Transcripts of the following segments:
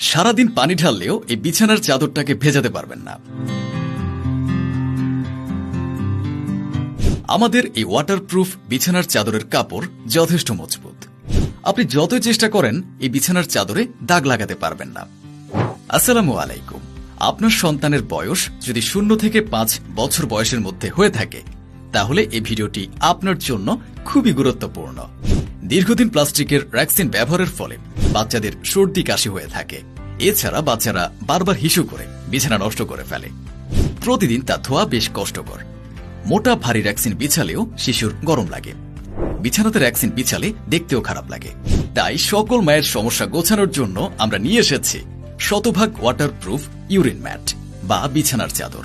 সারাদিন পানি ঢাললেও এই বিছানার চাদরটাকে ভেজাতে পারবেন না। আমাদের এই ওয়াটারপ্রুফ বিছানার চাদরের কাপড় যথেষ্ট মজবুত। আপনি যতই চেষ্টা করেন, এই বিছানার চাদরে দাগ লাগাতে পারবেন না। আসসালামু আলাইকুম। আপনার সন্তানের বয়স যদি শূন্য থেকে পাঁচ বছর বয়সের মধ্যে হয়ে থাকে, তাহলে এই ভিডিওটি আপনার জন্য খুবই গুরুত্বপূর্ণ। দীর্ঘদিন প্লাস্টিকের ভ্যাকসিন ব্যবহারের ফলে বাচ্চাদের সর্দি কাশি হয়ে থাকে। এছাড়া বাচ্চারা বারবার হিসু করে, বিছানা নষ্ট করে ফেলে। প্রতিদিন তা ধোয়া বেশ কষ্টকর। মোটা ভারী ভ্যাকসিন বিছালেও শিশুর গরম লাগে। বিছানাতে ভ্যাকসিন বিছালে দেখতেও খারাপ লাগে। তাই সকল মায়ের সমস্যা গোছানোর জন্য আমরা নিয়ে এসেছি শতভাগ ওয়াটারপ্রুফ ইউরিন ম্যাট বা বিছানার চাদর।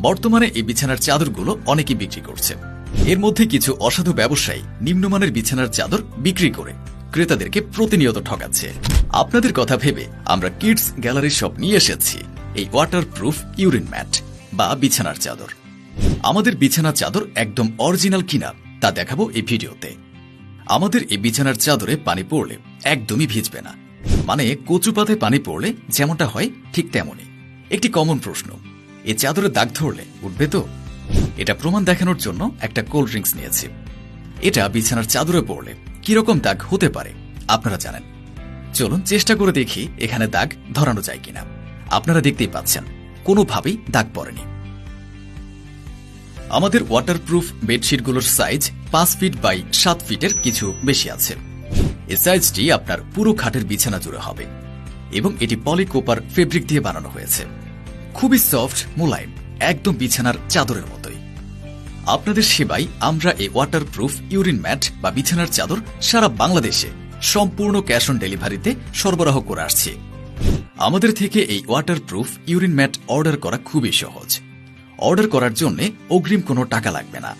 বর্তমানে এই বিছানার চাদরগুলো অনেকেই বিক্রি করছে। এর মধ্যে কিছু অসাধু ব্যবসায়ী নিম্নমানের বিছানার চাদর বিক্রি করে। ক্রেতাদেরকে প্রতিনিয়ত ঠকাচ্ছে। আপনাদের কথা ভেবে আমরা কিডস গ্যালারি শপ নিয়ে এসেছি। এই ওয়াটারপ্রুফ ইউরিন ম্যাট বা বিছানার চাদর। আমাদের বিছানার চাদর একদম অরিজিনাল কিনা তা দেখাবো এই ভিডিওতে। আমাদের এই বিছানার চাদরে পানি পড়লে একদমই ভিজবে না। মানে কচু পাতে পানি পড়লে যেমনটা হয় ঠিক তেমনই। একটি কমন প্রশ্ন, এ চাদরে দাগ ধরলে উঠবে তো? এটা প্রমাণ দেখানোর জন্য একটা কোল্ড ড্রিঙ্কস নিয়েছি। এটা বিছানার চাদরে পড়লে কীরকম দাগ হতে পারে, আপনারা জানেন। চলুন চেষ্টা করে দেখি এখানে দাগ ধরানো যায় কিনা। আপনারা দেখতেই পাচ্ছেন, কোনোভাবেই দাগ পড়েনি। আমাদের ওয়াটারপ্রুফ বেডশিটগুলোর সাইজ পাঁচ ফিট বাই সাত ফিটের কিছু বেশি আছে। এই সাইজটি আপনার পুরো খাটের বিছানা জুড়ে হবে এবং এটি পলিকোপার ফেব্রিক দিয়ে বানানো হয়েছে। খুবই সফট মোলায়েম, একদম বিছানার চাদরের মতোই। আপনাদের সেবায় আমরা এই ওয়াটারপ্রুফ ইউরিন ম্যাট বা বিছানার চাদর সারা বাংলাদেশে সম্পূর্ণ ক্যাশ অন ডেলিভারিতে সরবরাহ করে আসছি। আমাদের থেকে এই ওয়াটারপ্রুফ ইউরিন ম্যাট অর্ডার করা খুবই সহজ। অর্ডার করার জন্য অগ্রিম কোনো টাকা লাগবে না।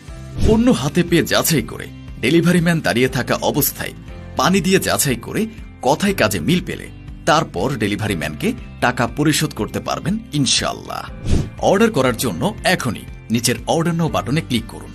অন্য হাতে পেয়ে যাচাই করে ডেলিভারি ম্যান দাঁড়িয়ে থাকা অবস্থায় পানি দিয়ে যাচাই করে কথায় কাজে মিল পেলে তারপর ডেলিভারি ম্যানকে টাকা পরিশোধ করতে পারবেন ইনশাল্লাহ অর্ডার করার জন্য এখনই নিচের অর্ডার নাও বাটনে ক্লিক করুন।